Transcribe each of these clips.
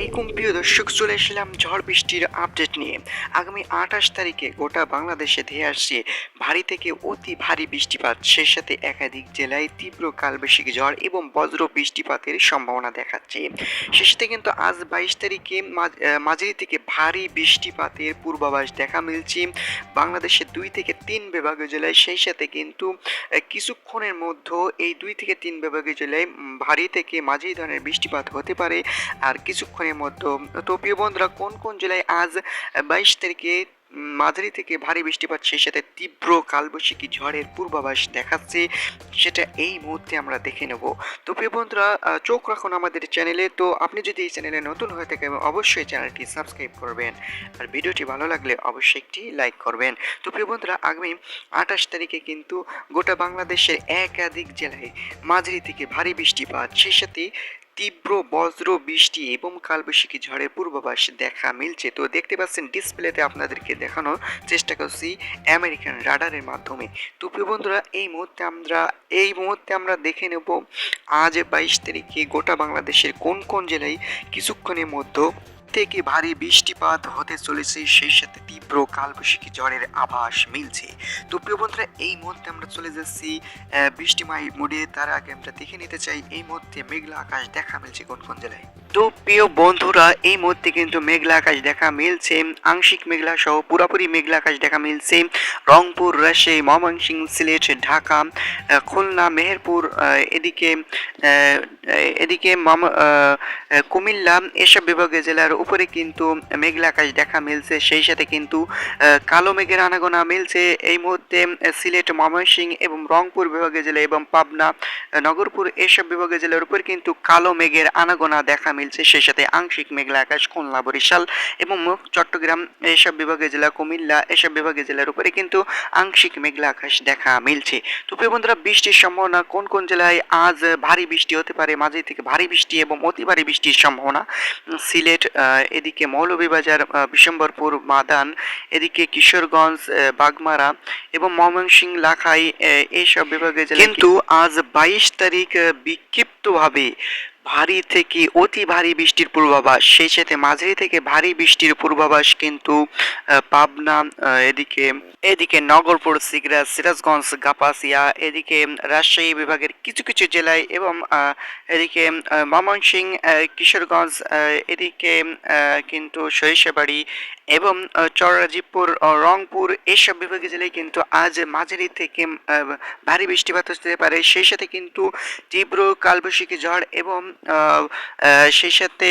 আলাইকুম প্রিয় দর্শক চলে এসলাম ঝড় বৃষ্টির আপডেট নিয়ে। আগামী আঠাশ তারিখে গোটা বাংলাদেশে ধেয়ে আসছে ভারী থেকে অতি ভারী বৃষ্টিপাত। সেই সাথে একাধিক জেলায় তীব্র কালবৈশাখী ঝড় এবং বজ্র বৃষ্টিপাতের সম্ভাবনা দেখাচ্ছে। সেই সাথে কিন্তু আজ বাইশ তারিখে মাঝারি থেকে ভারী বৃষ্টিপাতের পূর্বাভাস দেখা মিলছে। বাংলাদেশের দুই থেকে তিন বিভাগীয় জেলায় সেই সাথে কিন্তু কিছুক্ষণের মধ্যে এই দুই থেকে তিন বিভাগীয় জেলায় ভারী থেকে মাঝারি ধরনের বৃষ্টিপাত হতে পারে। আর কিছুক্ষণের মধ্যে। তো প্রিয় বন্ধুরা, কোন কোন জেলায় আজ বাইশ তারিখে মাঝারি থেকে ভারী বৃষ্টিপাত সেই সাথে তীব্র কালবৈশাখী ঝড়ের পূর্বাভাস দেখাচ্ছে সেটা এই মুহূর্তে আমরা দেখে নেব। তো প্রিয় বন্ধুরা চোখ রাখুন আমাদের চ্যানেলে। তো আপনি যদি এই চ্যানেলে নতুন হয়ে থাকেন, অবশ্যই চ্যানেলটি সাবস্ক্রাইব করবেন। আর ভিডিওটি ভালো লাগলে অবশ্যই একটি লাইক করবেন। তো প্রিয় বন্ধুরা, আগামী আঠাশ তারিখে কিন্তু গোটা বাংলাদেশের একাধিক জেলায় মাঝারি থেকে ভারী বৃষ্টিপাত সেই সাথে তীব্র বজ্র, বৃষ্টি এবং কালবৈশাখী ঝড়ের পূর্বাভাস দেখা মিলছে। তো দেখতে পাচ্ছেন, ডিসপ্লেতে আপনাদেরকে দেখানোর চেষ্টা করছি আমেরিকান রাডারের মাধ্যমে। তো প্রিয় বন্ধুরা, এই মুহূর্তে আমরা, এই মুহূর্তে আমরা দেখে নেব, আজ বাইশ তারিখে গোটা বাংলাদেশের কোন কোন জেলায় কিছুক্ষণের মধ্যে থেকে ভারী বৃষ্টিপাত হতে চলেছে, সেই সাথে তীব্র কালবৈশাখী জ্বরের আভাস মিলছে। তো প্রিয় বন্ধুরা, এই মুহূর্তে আমরা চলে যাচ্ছি বৃষ্টিময় মোডে তার আগে আমরা দেখে নিতে চাই, এই মুহূর্তে মেঘলা আকাশ দেখা মিলছে কোন কোন জেলায়? তো প্রিয় বন্ধুরা, এই মুহূর্তে কিন্তু মেঘলা আকাশ দেখা মিলছে, আংশিক মেঘলা সহ পুরোপুরি মেঘলা আকাশ দেখা মিলছে। রংপুর, রাজশাহী, ময়মনসিংহ, সিলেট, ঢাকা খুলনা, মেহেরপুর এদিকে এদিকে কুমিল্লা, এসব বিভাগীয় জেলার উপরে কিন্তু মেঘলা আকাশ দেখা মিলছে। সেই সাথে কিন্তু কালো মেঘের আনাগোনা মিলছে। এই মুহূর্তে সিলেট, ময়মনসিংহ এবং রংপুর বিভাগীয় জেলা এবং পাবনা, নগরপুর এসব বিভাগীয় জেলার উপর কিন্তু কালো মেঘের আনাগোনা দেখা মিলছে সেই সাথে আংশিক মেঘলা আকাশ খুলনা বরিশাল এবং চট্টগ্রাম এসব বিভাগীয় জেলা কুমিল্লা এসব বিভাগীয় জেলার উপরে কিন্তু আংশিক মেঘলা আকাশ দেখা মিলছে। তো প্রিয় বন্ধুরা বৃষ্টির সম্ভাবনা কোন কোন জেলায়? আজ ভারী বৃষ্টি হতে পারে মাঝে থেকে ভারী বৃষ্টি এবং অতি ভারী বৃষ্টির সম্ভাবনা। সিলেট এদিকে মৌলভীবাজার আহ, বিশম্বরপুর মাদান এদিকে কিশোরগঞ্জ বাগমারা এবং ময়মনসিংহ লাখাই এইসব বিভাগে কিন্তু আজ বাইশ তারিখ বিক্ষিপ্তভাবে ভারী থেকে অতি ভারী বৃষ্টির পূর্বাভাস সেই সাথে মাঝারি থেকে ভারী বৃষ্টির পূর্বাভাস কিন্তু পাবনা এদিকে এদিকে নগরপুর সিগরা সিরাজগঞ্জ গাপাসিয়া এদিকে রাজশাহী বিভাগের কিছু কিছু জেলায় এবং এদিকে আহ, কিশোরগঞ্জ এদিকে কিন্তু সরিষাবাড়ি এবং আহ, রংপুর এসব বিভাগীয় জেলায় কিন্তু আজ মাঝারি থেকে ভারী বৃষ্টিপাত হতে পারে। সেই সাথে কিন্তু তীব্র কালবৈশাখী ঝড় এবং সেই সাথে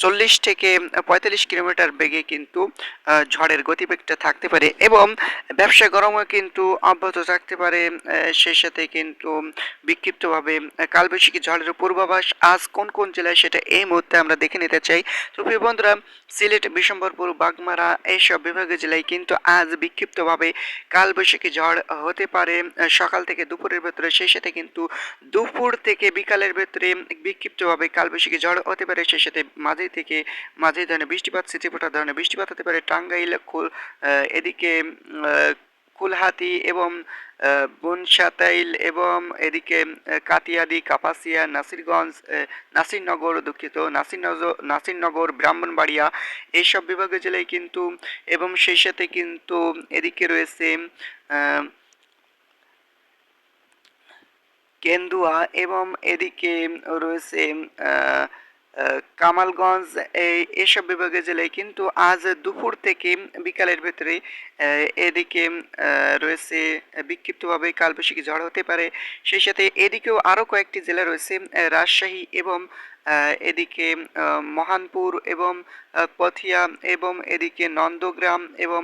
চল্লিশ থেকে পঁয়তাল্লিশ কিলোমিটার বেগে কিন্তু ঝড়ের গতিবেগটা থাকতে পারে এবং ব্যবসা গরমও কিন্তু অব্যাহত থাকতে পারে সেই সাথে কিন্তু বিক্ষিপ্তভাবে কালবৈশাখী ঝড়ের পূর্বাভাস আজ কোন কোন জেলায় সেটা এই মুহূর্তে আমরা দেখে নিতে চাই। তো প্রিয় বন্ধুরা, সিলেট, বিশম্বরপুর, বাগমারা এইসব বিভাগীয় জেলায় কিন্তু আজ বিক্ষিপ্তভাবে কালবৈশাখী ঝড় হতে পারে সকাল থেকে দুপুরের ভেতরে, সেই সাথে কিন্তু দুপুর থেকে বিকালের ভেতরে বিক্ষিপ্তভাবে কালবৈশাখী ঝড় হতে পারে, সেই সাথে মাঝে থেকে মাঝে ধরনের বৃষ্টিপাত সিটিপোটা ধরনের বৃষ্টিপাত হতে পারে, টাঙ্গাইল, খুল- এদিকে কুলহাতি এবং বনসাতাইল এবং এদিকে কাতিয়াদি কাপাসিয়া, নাসিরগঞ্জ নাসিরনগর দুঃখিত নাসিরনগর নাসিরনগর, ব্রাহ্মণবাড়িয়া এইসব বিভাগীয় জেলায় কিন্তু, এবং সেই সাথে কিন্তু এদিকে রয়েছে কেন্দুয়া এবং এদিকে রয়েছে কামালগঞ্জ, এই এসব বিভাগীয় জেলায় কিন্তু আজ দুপুর থেকে বিকালের ভেতরে এদিকে রয়েছে বিক্ষিপ্তভাবে কালবৈশাখী ঝড় হতে পারে। সেই সাথে এদিকেও আরও কয়েকটি জেলা রয়েছে রাজশাহী এবং এদিকে মহানপুর এবং পথিয়া এবং এদিকে নন্দগ্রাম এবং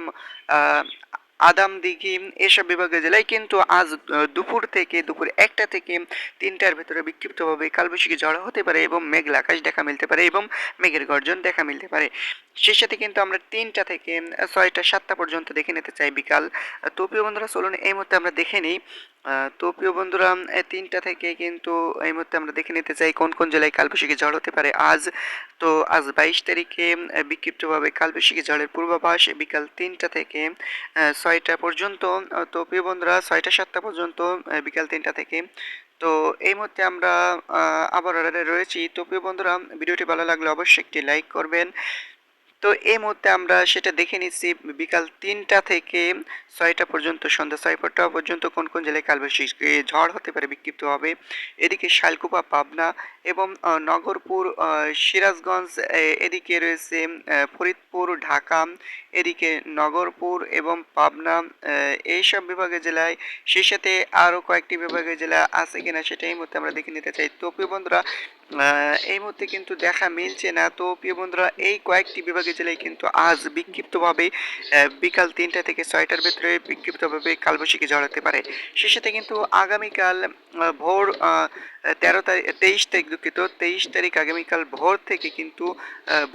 আদামদিঘি এসব বিভাগীয় জেলায় কিন্তু আজ দুপুর থেকে, দুপুর একটা থেকে তিনটার ভেতরে বিক্ষিপ্তভাবে কালবৈশাখী ঝড় হতে পারে এবং মেঘলা আকাশ দেখা মিলতে পারে এবং মেঘের গর্জন দেখা মিলতে পারে। সেই সাথে কিন্তু আমরা তিনটা থেকে ছয়টা, সাতটা পর্যন্ত দেখে নিতে চাই বিকাল। তো প্রিয় বন্ধুরা, চলুন এই মুহূর্তে আমরা দেখে নিই তো প্রিয় বন্ধুরা তিনটা থেকে কিন্তু এই মুহূর্তে আমরা দেখে নিতে চাই কোন কোন জেলায় কালবৈশাখী ঝড় হতে পারে। আজ তো আজ বাইশ তারিখে বিক্ষিপ্তভাবে কালবৈশাখী ঝড়ের পূর্বাভাস বিকাল তিনটা থেকে ছয়টা পর্যন্ত। তো প্রিয় বন্ধুরা, ছয়টা সাতটা পর্যন্ত বিকাল তিনটা থেকে। তো এই মুহূর্তে আমরা আবার রয়েছি। তো প্রিয় বন্ধুরা, ভিডিওটি ভালো লাগলে অবশ্যই একটি লাইক করবেন। তো এই মুহূর্তে আমরা সেটা দেখে নিচ্ছি, বিকাল তিনটা থেকে ছয়টা পর্যন্ত, সন্ধ্যা ছয়টা পর্যন্ত কোন কোন জেলায় কালবৈশাখী ঝড় হতে পারে, বিক্ষিপ্ত হবে। এদিকে শালকুপা, পাবনা এবং নগরপুর সিরাজগঞ্জ এদিকে রয়েছে ফরিদপুর, ঢাকা, এদিকে নগরপুর এবং পাবনা এইসব বিভাগের জেলায় সেই সাথে আরও কয়েকটি বিভাগের জেলা আছে কিনা সেটা এই মুহূর্তে আমরা দেখে নিতে চাই। তো বন্ধুরা এই মুহূর্তে কিন্তু দেখা মিলছে না। তো প্রিয় বন্ধুরা, এই কয়েকটি বিভাগের জেলায় কিন্তু আজ বিক্ষিপ্তভাবে বিকাল তিনটা থেকে ছয়টার ভেতরে বিক্ষিপ্তভাবে কালবৈশাখী ঝড় হতে পারে। সে সাথে কিন্তু আগামীকাল ভোর তেরো তারিখ তেইশ তারিখ দুঃখিত, তেইশ তারিখ আগামীকাল ভোর থেকে কিন্তু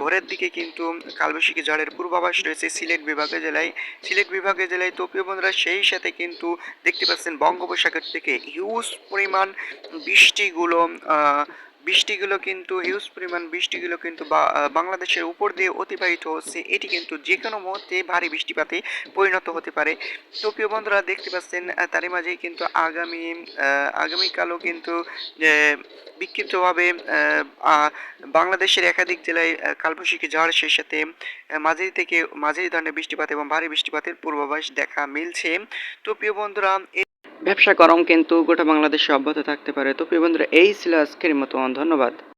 ভোরের দিকে কিন্তু কালবৈশাখী ঝড়ের পূর্বাভাস রয়েছে সিলেট বিভাগের জেলায়। সিলেট বিভাগের জেলায় তো প্রিয় বন্ধুরা, সেই সাথে কিন্তু দেখতে পাচ্ছেন বঙ্গোপসাগর থেকে হিউজ পরিমাণ বৃষ্টিগুলো বৃষ্টিগুলো কিন্তু হিউজ পরিমাণ বৃষ্টিগুলো কিন্তু বাংলাদেশের উপর দিয়ে অতিবাহিত হচ্ছে। এটি কিন্তু যে কোনো মুহূর্তে ভারী বৃষ্টিপাতে পরিণত হতে পারে। তো প্রিয় বন্ধুরা, দেখতে পাচ্ছেন তারই মাঝেই কিন্তু আগামী আগামীকালও কিন্তু বিক্ষিপ্তভাবে বাংলাদেশের একাধিক জেলায় কালবৈশাখী ঝড় সেই সাথে মাঝারি থেকে মাঝারি ধরনের বৃষ্টিপাত এবং ভারী বৃষ্টিপাতের পূর্বাভাস দেখা মিলছে। তো প্রিয় বন্ধুরা ব্যবসা গরম কিন্তু গোটা বাংলাদেশে অব্যাহত থাকতে পারে। তো প্রিয় বন্ধুরা, এই ছিল আজকের মতো। ধন্যবাদ।